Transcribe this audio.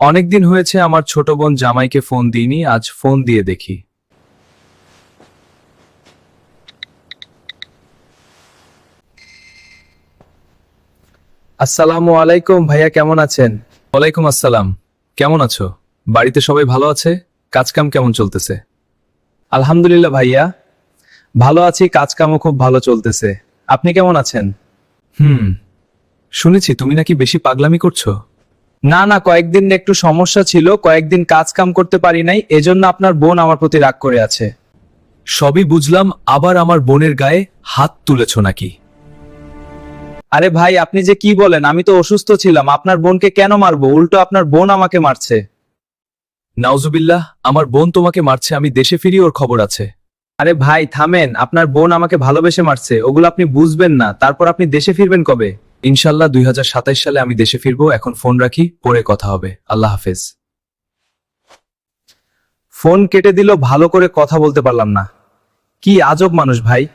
অনেকদিন হয়েছে আমার ছোট বোন জামাইকে ফোন দিইনি, আজ ফোন দিয়ে দেখি। আসসালামু আলাইকুম, ভাইয়া কেমন আছেন? ওয়ালাইকুম আসসালাম। কেমন আছো? বাড়িতে সবাই ভালো আছে? কাজকাম কেমন চলতেছে? আলহামদুলিল্লাহ ভাইয়া। ভালো আছি, কাজকামও খুব ভালো চলতেছে। আপনি কেমন আছেন? হুম। শুনেছি, তুমি নাকি বেশি পাগলামি করছ? না না কয়েকদিন একটু সমস্যা ছিল কয়েকদিন কাজ কাম করতে পারি নাই এজন্য আপনার বোন আমার প্রতি রাগ করে আছে। সবই বুঝলাম আবার আমার বোনের গায়ে হাত তুলেছ নাকি? আরে ভাই আপনি যে কি বলেন আমি তো অসুস্থ ছিলাম আপনার বোনকে কেন মারবো? উল্টো আপনার বোন আমাকে মারছে। নাউজুবিল্লাহ আমার বোন তোমাকে মারছে আমি দেশে ফিরি ওর খবর আছে। আরে ভাই থামেন আপনার বোন আমাকে ভালোবেসে মারছে ওগুলো আপনি বুঝবেন না তারপর আপনি দেশে ফিরবেন কবে? ইনশাল্লাহ দুই হাজার সালে আমি দেশে ফিরব। এখন ফোন রাখি, পরে কথা হবে। আল্লাহ হাফেজ। ফোন কেটে দিল ভালো করে কথা বলতে পারলাম না। কি আজব মানুষ ভাই।